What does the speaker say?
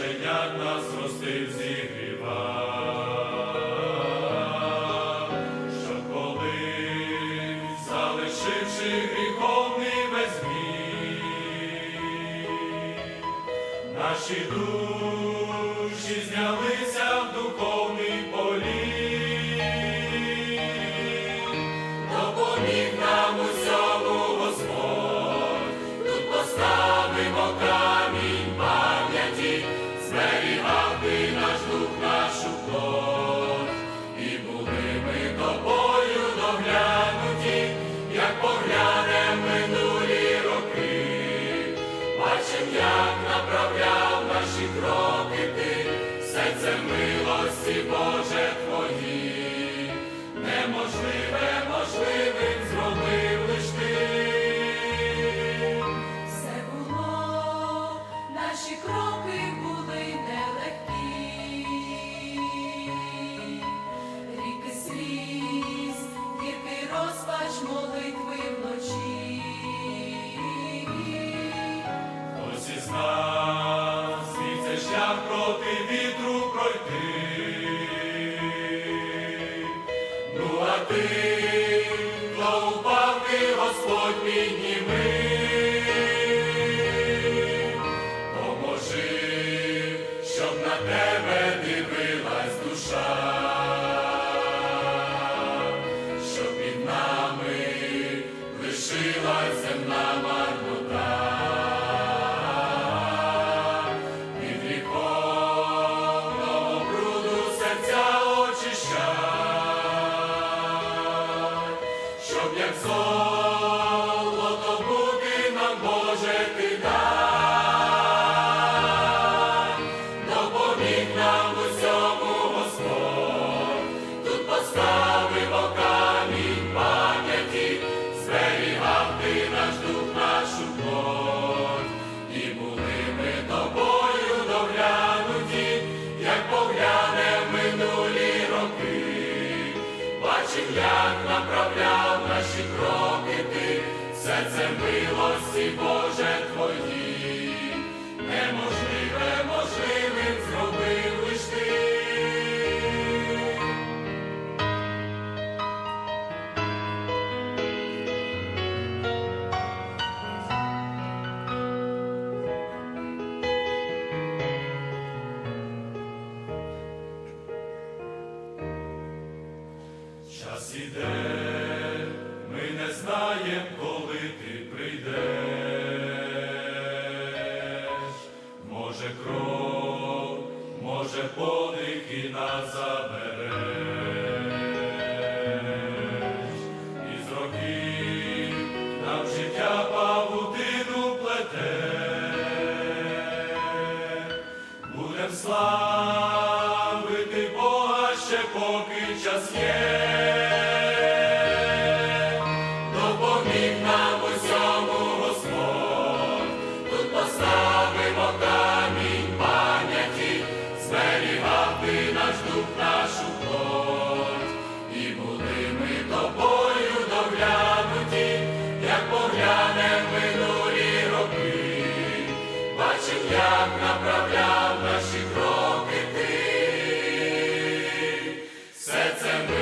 пташенят нас ростив, зігріва, що коли, залишивши гріховний весь наші душі знялися Боже Твої, неможливе можливим зробив лиш ти. Все було, наші кроки були нелегкі, ріки сліз, гіркий розпач молитви вночі. Хтось із нас свій цей шлях проти вітру ти, хто впав ти, Господь. Поможи, наші кроки ти, все це милості, Боже Твої, неможливе можливим зробив лиш ти. Час іде, може подих і нас забереш. Із років нам життя павутину плете. Будем славити Бога ще поки час є. як направляв наші кроки ти, все це ми.